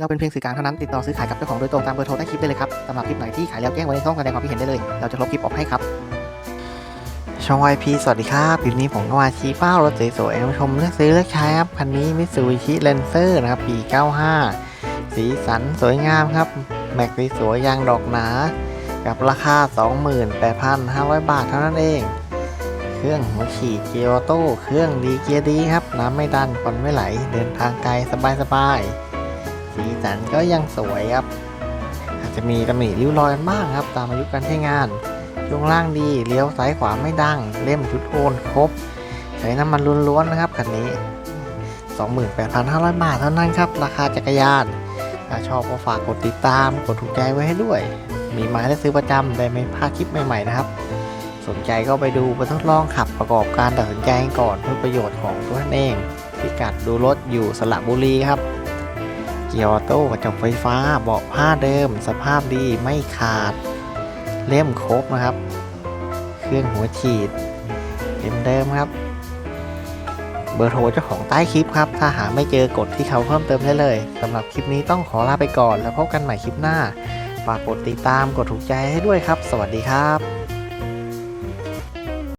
เราเป็นเพียงสื่อกลางเท่านั้นติดต่อซื้อขายกับเจ้าของโดยตรงตามเบอร์โทรใต้คลิปได้เลยครับสำหรับคลิปไหนที่ขายแล้วแจ้งไว้ในช่องแสดงความคิดเห็นได้เลย เราจะลบคลิปออกให้ครับ ช่อง YP สวัสดีครับคลิปนี้ผมก็มาชี้เป้ารถสวยๆให้ผู้ชมเลือกซื้อเลือกใช้ครับคันนี้มิตซูบิชิเลนเซอร์นะครับปี 95 สีสันสวยงามครับแม็กสวยยางดอกหนา กับราคา 28,500 บาทเท่านั้นเองเครื่องหัวฉีดเกียร์ออโต้ เครื่องดีเกียร์ดีครับ น้ำไม่ดันคนไม่ไหล เดินทางไกลสบายๆ สีสันก็ยังสวยครับ อาจจะมีตำหนิริ้วรอยบ้างครับ ตามอายุการใช้งานช่วงล่างดีเลี้ยวซ้ายขวาไม่ดังเล่มชุดโอนครบใช้น้ำมันล้วนๆนะครับคันนี้ 28,500 บาทเท่านั้นครับ ราคาจักรยานถ้าชอบก็ฝากกดติดตาม กดถูกใจไว้ให้ด้วย มีมายเลขซื้อประจำได้ไม่พลาดคลิปใหม่ๆนะครับ สนใจก็ไปดูไปทดลองขับประกอบการตัดสินใจก่อนเพื่อประโยชน์ของตัวเองพิกัดดูรถอยู่สระบุรีครับ เกียร์ออโต้กระจกไฟฟ้าเบาะผ้าเดิม สภาพดีไม่ขาด เล่มครบนะครับ เครื่องหัวฉีดเล่มเดิมครับ เบอร์โทรเจ้าของใต้คลิปครับ ถ้าหาไม่เจอกดที่เขาเพิ่มเติมได้เลยสำหรับคลิปนี้ต้องขอลาไปก่อน แล้วพบกันใหม่คลิปหน้าฝากกดติดตามกดถูกใจให้ด้วยครับ สวัสดีครับ